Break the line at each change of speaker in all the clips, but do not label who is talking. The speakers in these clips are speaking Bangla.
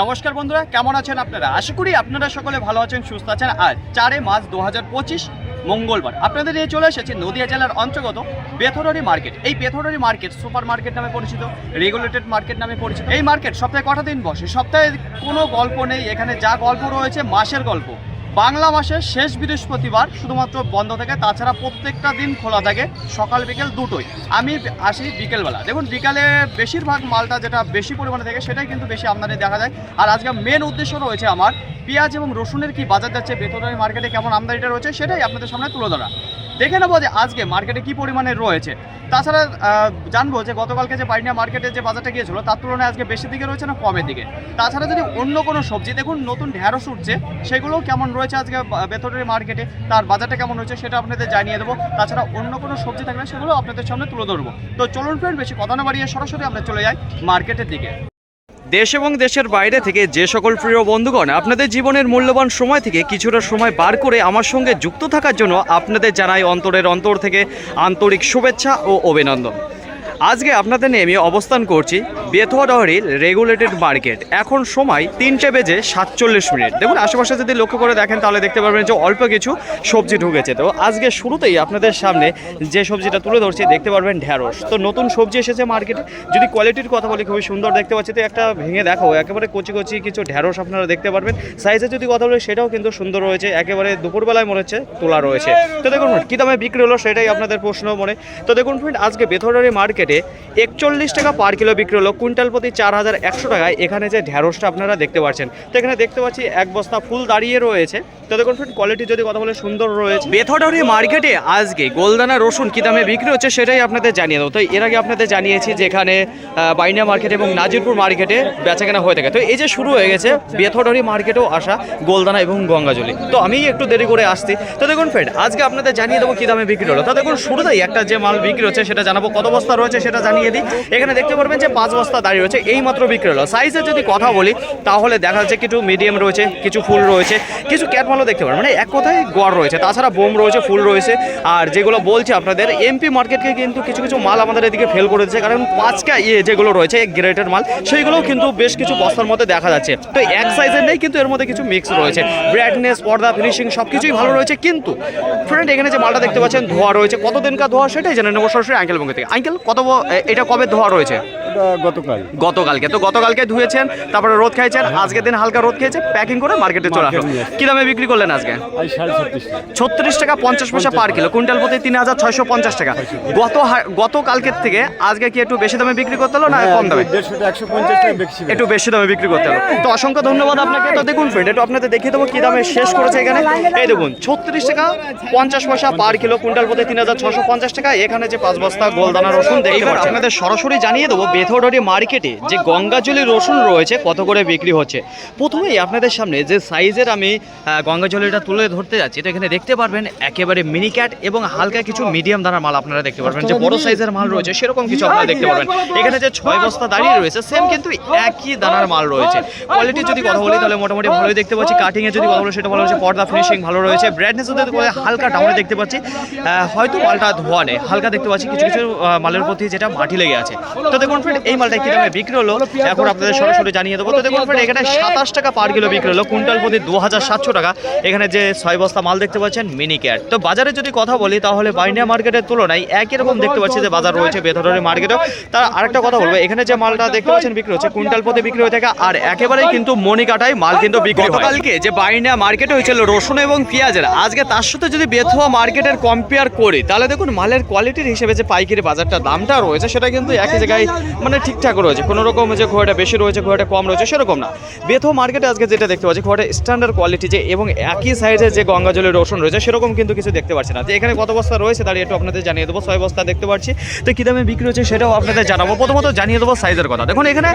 নমস্কার বন্ধুরা, কেমন আছেন আপনারা? আশা করি আপনারা সকলে ভালো আছেন, সুস্থ আছেন। আজ চারে মার্চ দু হাজার পঁচিশ মঙ্গলবার। আপনাদের নিয়ে চলে এসেছে নদিয়া জেলার অন্তর্গত বেথররি মার্কেট। এই বেথররি মার্কেট সুপার মার্কেট নামে পরিচিত, রেগুলেটেড মার্কেট নামে পরিচিত। এই মার্কেট সপ্তাহে কটা দিন বসে? সপ্তাহে কোনো গল্প নেই। এখানে যা গল্প রয়েছে, মাসের গল্প। বাংলা মাসের শেষ বৃহস্পতিবার শুধুমাত্র বন্ধ থাকে, তাছাড়া প্রত্যেকটা দিন খোলা থাকে সকাল বিকেল দুটোই। আমি আসি বিকেলবেলা। দেখুন, বিকালে বেশিরভাগ মালটা যেটা বেশি পরিমাণে থাকে, সেটাই কিন্তু বেশি আমদানি দেখা যায়। আর আজকে মেন উদ্দেশ্য রয়েছে আমার, পেঁয়াজ এবং রসুনের কি বাজার যাচ্ছে বেতনের মার্কেটে কেমন আমদানিটা রয়েছে, সেটাই আপনাদের সামনে তুলে ধরা। দেখে নেব যে আজকে মার্কেটে কি পরিমাণে রয়েছে। তাছাড়া জানব যে গতকালকে যে বাইনিয়া মার্কেটে যে বাজারটা গিয়েছিল, তার তুলনায় আজকে বেশি দিকে রয়েছে না কমের দিকে? তাছাড়া যদি অন্য কোনো সবজি, দেখুন, নতুন ঢ্যাঁড়স উঠছে, সেগুলোও কেমন রয়েছে? আজকে বেতনের মার্কেটে। তার বাজারটা কেমন রয়েছে সেটা আপনাদের জানিয়ে দেবো। তাছাড়া অন্য কোনো সবজি থাকলে সেগুলো আপনাদের সামনে তুলে ধরবো। তো চলুন ফ্রেন্ড বেশি কথা না বাড়িয়ে সরাসরি আমরা চলে যাই মার্কেটের দিকে। দেশ এবং দেশের বাইরে থেকে যে সকল প্রিয় বন্ধুগণ আপনাদের জীবনের মূল্যবান সময় থেকে কিছুটা সময় বার করে আমার সঙ্গে যুক্ত থাকার জন্য আপনাদের জানাই অন্তরের অন্তর থেকে আন্তরিক শুভেচ্ছা ও অভিনন্দন। আজকে আপনাদের নিয়ে আমি অবস্থান করছি বেথুয়াডহরির রেগুলেটেড মার্কেট। এখন সময় তিনটে বেজে সাতচল্লিশ মিনিট। দেখুন, আশেপাশে যদি লক্ষ্য করে দেখেন, তাহলে দেখতে পারবেন যে অল্প কিছু সবজি ঢুকেছে। তো আজকে শুরুতেই আপনাদের সামনে যে সবজিটা তুলে ধরছি, দেখতে পারবেন ঢ্যাঁড়স। তো নতুন সবজি এসেছে মার্কেটে। যদি কোয়ালিটির কথা বলি, খুবই সুন্দর দেখতে পাচ্ছি। তো একটা ভেঙে দেখো, একেবারে কচি কচি কিছু ঢ্যাঁড়স আপনারা দেখতে পারবেন। সাইজে যদি কথা বলি, সেটাও কিন্তু সুন্দর রয়েছে। একেবারে দুপুরবেলায় মনে হচ্ছে তোলা রয়েছে। তো দেখুন, কী দামে বিক্রি হলো, সেটাই আপনাদের প্রশ্ন মনে। তো দেখুন ফ্রেন্ড আজকে বেথরারি মার্কেটে একচল্লিশ টাকা পার কিলো বিক্রি হলো। কুইন্টাল প্রতি চার হাজার একশো টাকায়। এখানে যে ঢ্যাঁড়সটা আপনারা দেখতে পাচ্ছেন, তো এখানে দেখতে পাচ্ছি এক বস্তা ফুল দাঁড়িয়ে রয়েছে। তো দেখুন ফ্রেন্ড কোয়ালিটি যদি কথা বলে সুন্দর রয়েছে। বেথরারি মার্কেটে আজকে গোলদানা রসুন কী দামে বিক্রি হচ্ছে সেটাই আপনাদের জানিয়ে দেবো। তো এর আগে আপনাদের জানিয়েছি যেখানে বাইনা মার্কেট এবং নাজিরপুর মার্কেটে বেচাকেনা হয়ে থাকে। তো এই যে শুরু হয়ে গেছে বেথরডি মার্কেটেও আসা গোলদানা এবং গঙ্গাজলি। তো আমি একটু দেরি করে আসছি। তো দেখুন ফ্রেন্ড আজকে আপনাদের জানিয়ে দেবো কী দামে বিক্রি হলো। তো দেখুন শুরুতেই একটা যে মাল বিক্রি হচ্ছে সেটা জানাব। কত বস্তা রয়েছে সেটা জানিয়ে দিই। এখানে দেখতে পারবেন যে পাঁচ বস্তা দাঁড়িয়ে রয়েছে, এই মাত্র বিক্রি হলো। সাইজের যদি কথা বলি, তাহলে দেখা যাচ্ছে কিছু মিডিয়াম রয়েছে, কিছু ফুল রয়েছে, কিছু ক্যাট মালও দেখতে পারবেন। মানে এক কথায় গড় রয়েছে, তাছাড়া বোম রয়েছে, ফুল রয়েছে। আর যেগুলো বলছি আপনাদের এমপি মার্কেটকে কিন্তু কিছু কিছু মাল আমাদের এদিকে ফেল করে দিচ্ছে কারণ পাঁচটা ইয়ে যেগুলো রয়েছে গ্রেটের মাল, সেইগুলোও কিন্তু বেশ কিছু বস্তার মধ্যে দেখা যাচ্ছে। তো এক সাইজের নেই, কিন্তু এর মধ্যে কিছু মিক্স রয়েছে। ব্রাইটনেস পর্দা ফিনিশিং সব কিছুই ভালো রয়েছে, কিন্তু ফ্রেন্ড এখানে যে মালটা দেখতে পাচ্ছেন, ধোয়া রয়েছে। কত দিনকার ধোয়া সেটাই জেনে নেব সরাসরি আঙ্কেল বঙ্গে থেকে। আঙ্কেল কত এটা কবে ধোয়া রয়েছে?
গতকাল।
গতকালকে। তো গতকালকে ধুয়েছেন তারপরে রোদ খাইছেন আজকের দিন হালকা রোদ খেয়েছে প্যাকিং করে মার্কেটে চলে আসলো। কি দামে বিক্রি করলেন আজকে?
ছত্রিশ
টাকা। পঞ্চাশ পয়সা পার কিলো কুইন্টাল প্রতি তিন হাজার ছয়শো পঞ্চাশ টাকা। গত হা- গত কালকের থেকে আজকে কি একটু বেশি দামে বিক্রি করতে হলো না কম দামে? একটু বেশি দামে। বিক্রি করতে হলো। তো অসংখ্য ধন্যবাদ আপনাকে। তো দেখুন ফ্রেন্ড একটু আপনাদের দেখিয়ে দেবো কি দামে শেষ করেছে এখানে। এই দেখুন ছত্রিশ টাকা পঞ্চাশ পয়সা পার কিলো কুইন্টাল প্রতি তিন হাজার ছশো পঞ্চাশ টাকা। এখানে যে পাঁচ বস্তা গোলদানা রসুন দেখতে। আপনাদের সরাসরি জানিয়ে দেবো বেথরডি মার্কেটে যে গঙ্গাজলি রসুন রয়েছে কত করে বিক্রি হচ্ছে? প্রথমেই আপনাদের সামনে যে সাইজের আমি আহ, গঙ্গাজলিটা তুলে ধরতে যাচ্ছি এটা এখানে দেখতে পারবেন একেবারে মিনি ক্যাট এবং হালকা কিছু মিডিয়াম দানার মাল আপনারা দেখতে পারবেন। যে বড় সাইজের মাল রয়েছে সেরকম কিছু আপনারা দেখতে পারবেন। এখানে যে ছয় বস্তা দাঁড়িয়ে রয়েছে সেম কিন্তু একই দানার মাল রয়েছে। কোয়ালিটি যদি কথা বলি তাহলে মোটামুটি ভালোই দেখতে পাচ্ছি। কাটিং এ যদি কথা বলি সেটা ভালো রয়েছে পর্দা ফিনিশিং ভালো রয়েছে। ব্র্যান্ডনেস যদি বলে হালকা ডাউনে দেখতে পাচ্ছি। হয়তো মালটা ধোয়া নেই হালকা দেখতে পাচ্ছি। কিছু কিছু মালের প্রতি যেটা মাটি লেগে আছে। তো দেখুন এই মালটা কি দামে বিক্রি হলো। এখন আপনাদের সরাসরি জানিয়ে দেবো। তো দেখুন ফ্রেন্ড এখানে সাতাশ টাকা পার কিলো বিক্রি হলো। কুইন্টাল প্রতি দু হাজার সাতশো টাকা। এখানে যে ছয় বস্তা মাল দেখতে পাচ্ছেন মিনি ক্যাট তো বাজারে যদি কথা বলি তাহলে বাইন্ডিয়া মার্কেটের তুলনায় একই রকম দেখতে পাচ্ছি যে বাজার রয়েছে বেথরের মার্কেটেও তার আরেকটা কথা বলব এখানে যে মালটা দেখতে পাচ্ছেন বিক্রি হচ্ছে কুইন্টাল প্রতি বিক্রি হয়ে থাকে। আর একেবারেই কিন্তু মনিকাটাই মাল কিন্তু বিক্রি হয়। গতকালকে যে বাইন্ডিয়া মার্কেটে হয়েছিল রসুন এবং পেঁয়াজের আজকে তার সাথে যদি বেথুয়া মার্কেটের কম্পেয়ার করি তাহলে দেখুন মালের কোয়ালিটির হিসেবে যে পাইকারি বাজারটা দামটা রয়েছে সেটা কিন্তু একই জায়গায় মানে ঠিকঠাক রয়েছে। কোনো রকম যে ঘোড়াটা বেশি রয়েছে ঘোড়াটা কম রয়েছে, সেরকম না। বেথো মার্কেটে আজকে যেটা দেখতে পাচ্ছি ঘোড়াটা স্ট্যান্ডার্ড কোয়ালিটি যে এবং একই সাইজের যে গঙ্গা জলের রসুন রয়েছে, সেরকম কিন্তু কিছু দেখতে পাচ্ছি না। তো এখানে কত বস্তা রয়েছে দাঁড়িয়ে একটু আপনাদের জানিয়ে দেবো। ছয় বস্তা দেখতে পাচ্ছি। তো কী দামে বিক্রি হচ্ছে সেটাও আপনাদের জানাব। প্রথমত জানিয়ে দেবো সাইজের কথা। দেখুন, এখানে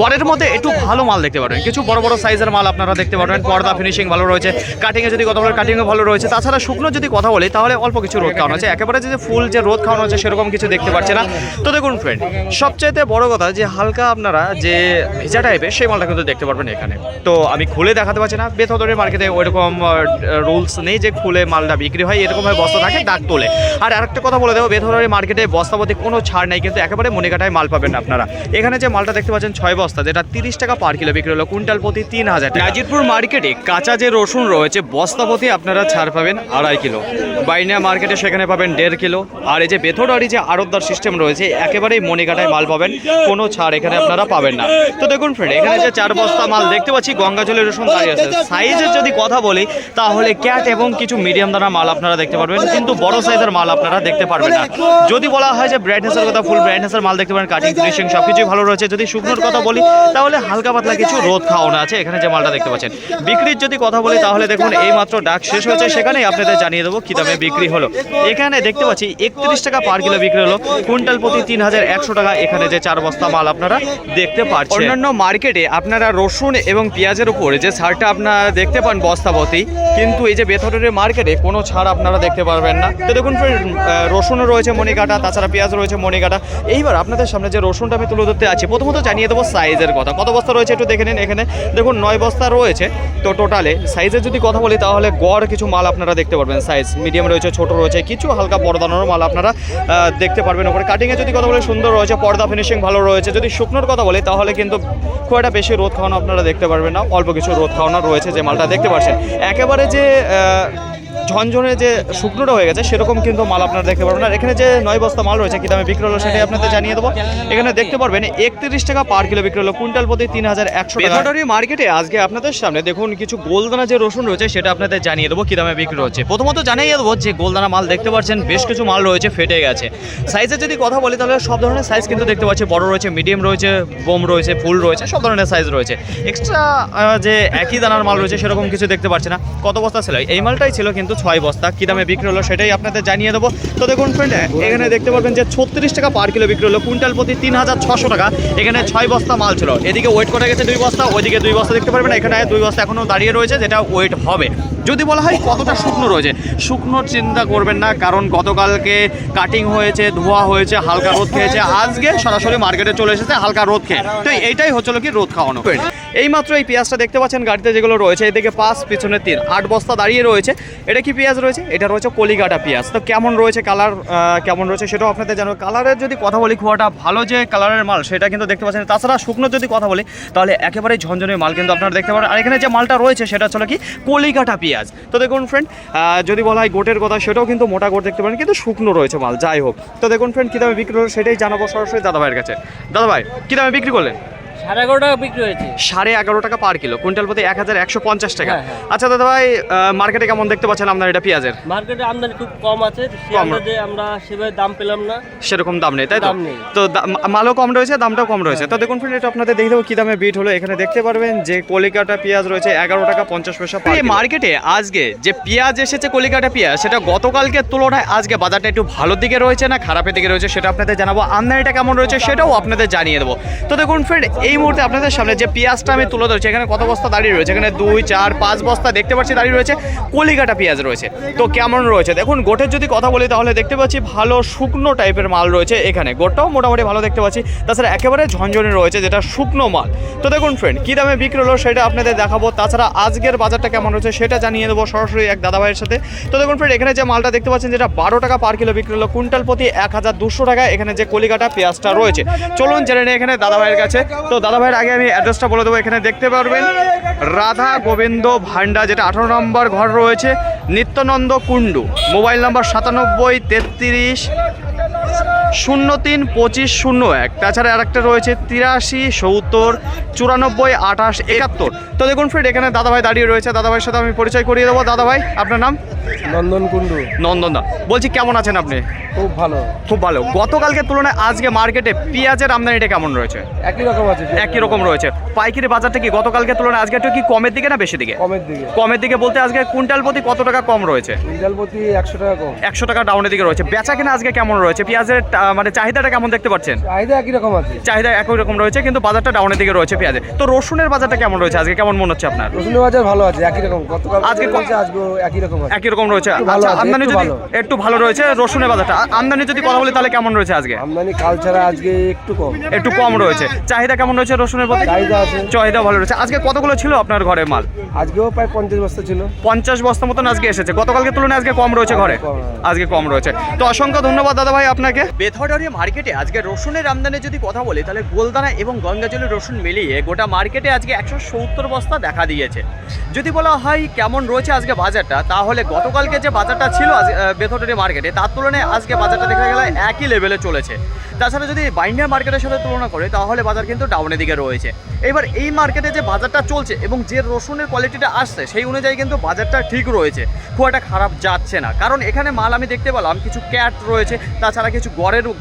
গড়ের মধ্যে একটু ভালো মাল দেখতে পারবেন কিছু বড় বড় সাইজের মাল আপনারা দেখতে পারবেন পর্দা ফিনিশিং ভালো রয়েছে। কাটিংয়ে যদি কথা বলেন কাটিংও ভালো রয়েছে। তাছাড়া শুকনো যদি কথা বলি, তাহলে অল্প কিছু রোদ খাওয়ানো আছে একেবারে যে ফুল যে রোদ খাওয়ানো আছে সেরকম কিছু দেখতে পাচ্ছে না। তো দেখুন ফ্রেন্ড সবচেয়ে সবচাইতে বড় কথা যে হালকা আপনারা যে ভেজা টাইপের সেই মালটা কিন্তু দেখতে পারবেন এখানে। তো আমি খুলে দেখাতে পারছি না। বেথদরের মার্কেটে ওইরকম রুলস নেই যে খুলে মালটা বিক্রি হয় এরকমভাবে বস্তা থাকে দাগ তোলে। আর আরেকটা কথা বলে দেবো বেথদরের মার্কেটে বস্তাপতি কোনো ছাড় নেই কিন্তু একেবারে মনে কাটায় মাল পাবেন আপনারা। এখানে যে মালটা দেখতে পাচ্ছেন ছয় বস্তা যেটা তিরিশ টাকা পার কিলো বিক্রি হলো কুইন্টাল প্রতি তিন হাজার নাজিরপুর মার্কেটে কাঁচা যে রসুন রয়েছে বস্তাপতি আপনারা ছাড় পাবেন আড়াই কিলো বাইনা মার্কেটে সেখানে পাবেন দেড় কিলো আর এই যে বেথরডারি যে আড়তদার সিস্টেম রয়েছে একেবারেই মনে কাটায় মাল পাবেন কোনো ছাড় এখানে আপনারা পাবেন না। তো দেখুন ফ্রেন্ড এখানে যে চার বস্তা মাল দেখতে পাচ্ছি গঙ্গাজলের রসুন দাঁড়িয়ে আছে। সাইজের যদি কথা বলি, তাহলে ক্যাট এবং কিছু মিডিয়াম দানা মাল আপনারা দেখতে পারবেন, কিন্তু বড় সাইজের মাল আপনারা দেখতে পারবেন না। যদি বলা হয় যে ব্রাইটনেসের কথা ফুল ব্রাইটনেসের মাল দেখতে পারেন কাটিং ফিনিশিং সব কিছুই ভালো রয়েছে। যদি শুকনোর কথা বলি, তাহলে হালকা পাতলা কিছু রোদ খাওয়ানো আছে এখানে যে মালটা দেখতে পাচ্ছেন। বিক্রির যদি কথা বলি, তাহলে দেখুন এই মাত্র ডাক শেষ হয়েছে, সেখানেই আপনাদের জানিয়ে দেবো কি দামে বিক্রি হলো। এখানে দেখতে পাচ্ছি, একত্রিশ টাকা পার কিলো বিক্রি হলো। কুইন্টাল প্রতি তিন হাজার একশো টাকা এখানে যে চার বস্তা মাল আপনারা দেখতে পাচ্ছেন অন্যান্য মার্কেটে আপনারা রসুন এবং পেঁয়াজের উপর যে ছাড়টা আপনারা দেখতে পান বস্তাপতি কিন্তু এই যে বেথরের মার্কেটে কোনো ছাড় আপনারা দেখতে পারবেন না। তো দেখুন রসুনও রয়েছে মনিকাটা তাছাড়া পেঁয়াজ রয়েছে মনিকাটা এইবার আপনাদের সামনে যে রসুনটা আমি তুলে ধরতে আছি প্রথমত জানিয়ে দেবো সাইজের কথা। কত বস্তা রয়েছে একটু দেখে নিন এখানে। দেখুন, নয় বস্তা রয়েছে তো টোটালে সাইজের যদি কথা বলি, তাহলে গড় কিছু মাল আপনারা দেখতে পারবেন। সাইজ মিডিয়াম রয়েছে, ছোট রয়েছে, কিছু হালকা পর্দানোর মাল আপনারা দেখতে পারবেন। ওপরে কাটিংয়ে যদি কথা বলি, সুন্দর রয়েছে, পর্দা ফিনিশিং ভালো রয়েছে। যদি শুকনোর কথা বলি, তাহলে কিন্তু খুব একটা বেশি রোদ খাওয়ানো আপনারা দেখতে পারবেন না। অল্প কিছু রোদ খাওয়ানো রয়েছে যে মালটা, দেখতে পাচ্ছেন। একেবারে যে ঝনঝনে যে শুকনোটা হয়ে গেছে, সেরকম কিন্তু মাল আপনারা দেখতে পারবেন। আর এখানে যে নয় বস্তা মাল রয়েছে, কি দামে বিক্রি হলো সেটাই আপনাদের জানিয়ে দেবো। এখানে দেখতে পারবেন, একত্রিশ টাকা পার কিলো বিক্রি হলো। কুইন্টাল প্রতি তিন হাজার একশো বেথাডারি মার্কেটে আজকে আপনাদের সামনে দেখুন, কিছু গোলদানা যে রসুন রয়েছে, সেটা আপনাদের জানিয়ে দেবো, কি দামে বিক্রি হচ্ছে। প্রথমত জানিয়ে দেবো যে গোলদানা মাল দেখতে পাচ্ছেন, বেশ কিছু মাল রয়েছে, ফেটে গেছে। সাইজের যদি কথা বলি, তাহলে সব ধরনের সাইজ কিন্তু দেখতে পাচ্ছি। বড় রয়েছে মিডিয়াম রয়েছে, বোম রয়েছে, ফুল রয়েছে, সব ধরনের সাইজ রয়েছে। এক্সট্রা যে একই দানার মাল রয়েছে, সেরকম কিছু দেখতে পাচ্ছি না। কত বস্তা ছিল এই মালটাই ছিল কিন্তু ছয় বস্তা। কী দামে বিক্রি হলো সেটাই আপনাদের জানিয়ে দেবো। তো দেখুন ফ্রেন্ড এখানে দেখতে পারবেন যে ছত্রিশ টাকা পার কিলো বিক্রি হলো। কুইন্টাল প্রতি তিন হাজার ছশো টাকা। এখানে ছয় বস্তা মাল ছিল। এদিকে ওয়েট করা গেছে? দুই বস্তা। ওইদিকে দুই বস্তা দেখতে পারবেন। এখানে দুই বস্তা এখনও দাঁড়িয়ে রয়েছে, যেটা ওয়েট হবে। যদি বলা হয় কতটা শুকনো রয়েছে? শুকনো চিন্তা করবেন না, কারণ গতকালকে কাটিং হয়েছে, ধোয়া হয়েছে, হালকা রোদ খেয়েছে। আজকে সরাসরি মার্কেটে চলে এসেছে, হালকা রোদ খেয়ে। তো এইটাই হচ্ছিল কি রোদ খাওয়ানো। এই মাত্র এই পেঁয়াজটা দেখতে পাচ্ছেন, গাড়িতে যেগুলো রয়েছে, এদিকে পাঁচ, পিছনে তিন, আট বস্তা দাঁড়িয়ে রয়েছে। এটা কি পেঁয়াজ রয়েছে? এটা রয়েছে কলিকাটা পেঁয়াজ। তো কেমন রয়েছে কালার কেমন রয়েছে সেটাও আপনাদের জানো কালারের যদি কথা বলি একটা ভালো যে কালারের মাল, সেটা কিন্তু দেখতে পাচ্ছেন। তাছাড়া শুকনো যদি কথা বলি, তাহলে একেবারে ঝনঝনে মাল কিন্তু আপনারা দেখতে পারেন। আর এখানে যে মালটা রয়েছে, সেটা হচ্ছে কি, কলিকাটা পেঁয়াজ। তো দেখুন ফ্রেন্ড যদি বলা হয় গোটের কথা, সেটাও কিন্তু মোটা গোট দেখতে পারেন, কিন্তু শুকনো রয়েছে মাল, যাই হোক। তো দেখুন ফ্রেন্ড কী দামে বিক্রি হলো, সেটাই জানাব সরাসরি দাদাভাইয়ের কাছে। দাদাভাই, কী দামে বিক্রি করলেন?
সাড়ে এগারো টাকা বিক্রি হয়েছে।
সাড়ে এগারো টাকা পার কিলো কুইন্টাল প্রতি এক হাজার একশো পঞ্চাশ টাকা।
হ্যাঁ, হ্যাঁ।
আচ্ছা দাদা ভাই মার্কেটে কেমন দেখতে পাচ্ছেন আপনার এটা পেঁয়াজের?
মার্কেটে আমদানি খুব কম আছে আমরা সেভাবে দাম পেলাম না।
সেরকম দাম নেই তাই তো? মালও কম রয়েছে দামটাও কম রয়েছে। তো দেখুন ফ্রেন্ড এটা আপনাদের দেখে দেবো কী দামে বিট হলো। এখানে দেখতে পারবেন যে কলিকাটা পেঁয়াজ রয়েছে এগারো টাকা পঞ্চাশ পয়সা এই মার্কেটে আজকে যে পেঁয়াজ এসেছে কলিকাটা পেঁয়াজ সেটা গতকালকে তুলনায় আজকে বাজারটা একটু ভালোর দিকে রয়েছে না খারাপের দিকে রয়েছে সেটা আপনাদের জানাব। আমদানিটা কেমন রয়েছে সেটাও আপনাদের জানিয়ে দেবো। তো দেখুন ফ্রেন্ড এই মুহূর্তে আপনাদের সামনে যে পেঁয়াজটা আমি তুলে ধরছি, এখানে কত বস্তা দাঁড়িয়ে রয়েছে? এখানে দুই, চার, পাঁচ বস্তা দেখতে পাচ্ছি দাঁড়িয়ে রয়েছে। কলিকাটা পেঁয়াজ রয়েছে। তো কেমন রয়েছে? দেখুন, গোটের যদি কথা বলি তাহলে দেখতে পাচ্ছি ভালো শুকনো টাইপের মাল রয়েছে এখানে। গোটটাও মোটামুটি ভালো দেখতে পাচ্ছি। তাছাড়া একেবারে ঝনঝনে রয়েছে যেটা শুকনো মাল। তো দেখুন ফ্রেন্ড কী দামে বিক্রি হলো সেটা আপনাদের দেখাবো। তাছাড়া আজকের বাজারটা কেমন রয়েছে সেটা জানিয়ে দেবো সরাসরি এক দাদা ভাইয়ের সাথে। তো দেখুন ফ্রেন্ড এখানে যে মালটা দেখতে পাচ্ছেন যেটা বারো টাকা পার কিলো বিক্রি হলো, কুইন্টাল প্রতি এক হাজার দুশো টাকা এখানে যে কলিকাটা পেঁয়াজটা রয়েছে। চলুন জেনে নিই এখানে দাদা ভাইয়ের কাছে দাদা ভাইয়ের আগে আমি অ্যাড্রেসটা বলে দেবো, এখানে দেখতে পারবেন। রাধা গোবিন্দ ভান্ডা যেটা আঠারো নম্বর ঘর রয়েছে, নিত্যানন্দ কুণ্ডু। মোবাইল নম্বর সাতানব্বই তেত্রিশ শূন্য তিন পঁচিশ শূন্য এক। তাছাড়া আরেকটা রয়েছে তিরাশি সত্তর চুরানব্বই আঠাশ একাত্তর। তো দেখুন ফ্রেন্ড এখানে দাদাভাই দাঁড়িয়ে রয়েছে। দাদাভাইয়ের সাথে আমি পরিচয় করিয়ে দেবো। দাদাভাই আপনার নাম?
নন্দন কুণ্ডু।
নন্দনদা বলছি কেমন আছেন আপনি?
খুব ভালো।
খুব ভালো। গতকালকে তুলনায় আজকে মার্কেটে পেঁয়াজের আমদানিটা কেমন রয়েছে?
একই রকম আছে
একই রকম রয়েছে। পাইকারি বাজারটা কি গতকালকে তুলনায় আজকে একটু কি কমের দিকে না বেশি দিকে?
কমের দিকে।
কমের দিকে বলতে আজকে কুইন্টাল প্রতি কত টাকা কম রয়েছে?
কুইন্টাল প্রতি একশো টাকা কম।
একশো টাকা ডাউনের দিকে রয়েছে। বেচা কিনা আজকে কেমন রয়েছে? পেঁয়াজের মানে চাহিদাটা কেমন দেখতে পাচ্ছেন?
চাহিদা একই রকম আছে।
চাহিদা একই রকম রয়েছে কিন্তু বাজারটা ডাউনের দিকে রয়েছে পেঁয়াজে তো রসুনের বাজারটা কেমন রয়েছে আজকে? কেমন মনে হচ্ছে আপনার?
রসুনের বাজার ভালো আছে একই রকম। গতকাল
আজকে
আজকে আজকে একই রকম আছে।
একই রকম রয়েছে।
একটু
আচ্ছা আমদানি যদি একটু ভালো রয়েছে রসুনের বাজারটা। আমদানি যদি কথা বলি তাহলে কেমন রয়েছে আজকে?
আমদানি কাল ছাড়া আজকে একটু কম।
একটু কম রয়েছে। চাহিদা কেমন রয়েছে রসুনের প্রতি
চাহিদা আছে।
চাহিদা ভালো রয়েছে। আজকে কতগুলো ছিল আপনার ঘরে মাল?
আজকেও প্রায় পঞ্চাশ বস্তা ছিল।
পঞ্চাশ বস্তা মতন আজকে এসেছে। গতকালকে তুলনায় আজকে কম রয়েছে ঘরে?
হ্যাঁ।
আজকে কম রয়েছে। তো অসংখ্য ধন্যবাদ দাদা ভাই আপনাকে বেথরডারি মার্কেটে আজকে রসুনের আমদানি যদি কথা বলি, তাহলে গোলদানা এবং গঙ্গাজলের রসুন মিলিয়ে গোটা মার্কেটে আজকে একশো সত্তর বস্তা দেখা দিয়েছে। যদি বলা হয় কেমন রয়েছে আজকে বাজারটা, তাহলে গতকালকে যে বাজারটা ছিল আজ বেথরডারি মার্কেটে, তার তুলনায় আজকে বাজারটা দেখা গেলে একই লেভেলে চলেছে। তাছাড়া যদি বাইন্ডার মার্কেটের সাথে তুলনা করে, তাহলে বাজার কিন্তু ডাউনের দিকে রয়েছে। এবার এই মার্কেটে যে বাজারটা চলছে এবং যে রসুনের কোয়ালিটিটা আসছে, সেই অনুযায়ী কিন্তু বাজারটা ঠিক রয়েছে। খুব একটা খারাপ যাচ্ছে না। কারণ এখানে মাল আমি দেখতে পেলাম, কিছু ক্যাট রয়েছে, তাছাড়া কিছু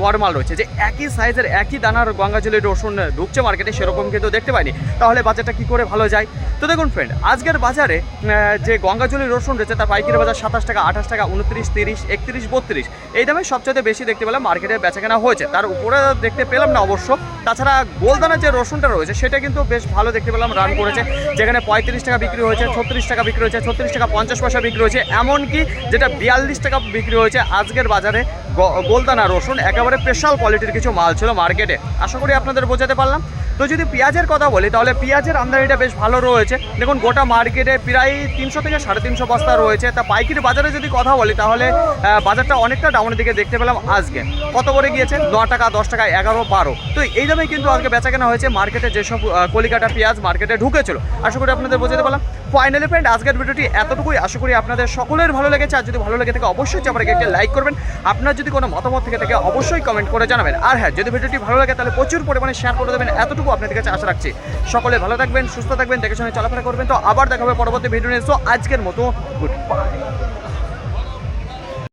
গড় মাল রয়েছে। যে একই সাইজের একই দানার গঙ্গাজলের রসুন ঢুকছে মার্কেটে সেরকম কিন্তু দেখতে পাইনি। তাহলে বাজারটা কি করে ভালো যায়? তো দেখুন ফ্রেন্ড আজকের বাজারে যে গঙ্গাজলের রসুন রয়েছে, তার পাইকারি বাজার সাতাশ টাকা, আঠাশ টাকা, উনত্রিশ, তিরিশ, একত্রিশ, বত্রিশ। এই দামে সবচেয়ে বেশি দেখতে পেলাম মার্কেটে বেচাকেনা হয়েছে। তার উপরে দেখতে পেলাম না অবশ্য। তাছাড়া গোলদানার যে রসুনটা রয়েছে, সেটা কিন্তু বেশ ভালো দেখতে পেলাম রান করেছে। যেখানে পঁয়ত্রিশ টাকা বিক্রি হয়েছে, ছত্রিশ টাকা বিক্রি হয়েছে, ছত্রিশ টাকা পঞ্চাশ পয়সা বিক্রি হয়েছে। এমনকি যেটা বিয়াল্লিশ টাকা বিক্রি হয়েছে আজকের বাজারে গোলদানা রসুন। একেবারে স্পেশাল কোয়ালিটির কিছু মাল ছিল মার্কেটে আশা করি আপনাদের বোঝাতে পারলাম। তো যদি পেঁয়াজের কথা বলি, তাহলে পেঁয়াজের আমদানিটা বেশ ভালো রয়েছে। দেখুন, গোটা মার্কেটে প্রায় তিনশো থেকে সাড়ে তিনশো বস্তা রয়েছে। তা পাইকারি বাজারে যদি কথা বলি, তাহলে বাজারটা অনেকটা ডাউনের দিকে দেখতে পেলাম আজকে। কত করে গিয়েছে? ন টাকা, দশ টাকা এগারো, বারো। তো এই দামে কিন্তু আজকে বেচা কেনা হয়েছে মার্কেটে যেসব কলিকাটা পেঁয়াজ মার্কেটে ঢুকেছিল। আশা করি আপনাদের বোঝাতে পারলাম। ফাইনালি ফ্রেন্ড আজকের ভিডিওটি এতটুকুই। আশা করি আপনাদের সকলের ভালো লেগেছে। আর যদি ভালো লেগে থাকে, অবশ্যই চ্যানেলকে একটি লাইক করবেন। আপনার যদি কোনো মতামত থেকে থাকে, অবশ্যই কমেন্ট করে জানাবেন। আর হ্যাঁ যদি ভিডিওটি ভালো লাগে, তাহলে প্রচুর পরিমাণে শেয়ার করে দেবেন। এতটুকু আপনাদের কাছে আশা রাখছি। সকলে ভালো থাকবেন, সুস্থ থাকবেন, দেখে শুনে চলাফেরা করবেন। তো আবার দেখা হবে পরবর্তী ভিডিও নিয়ে। সো আজকের মতো গুড বাই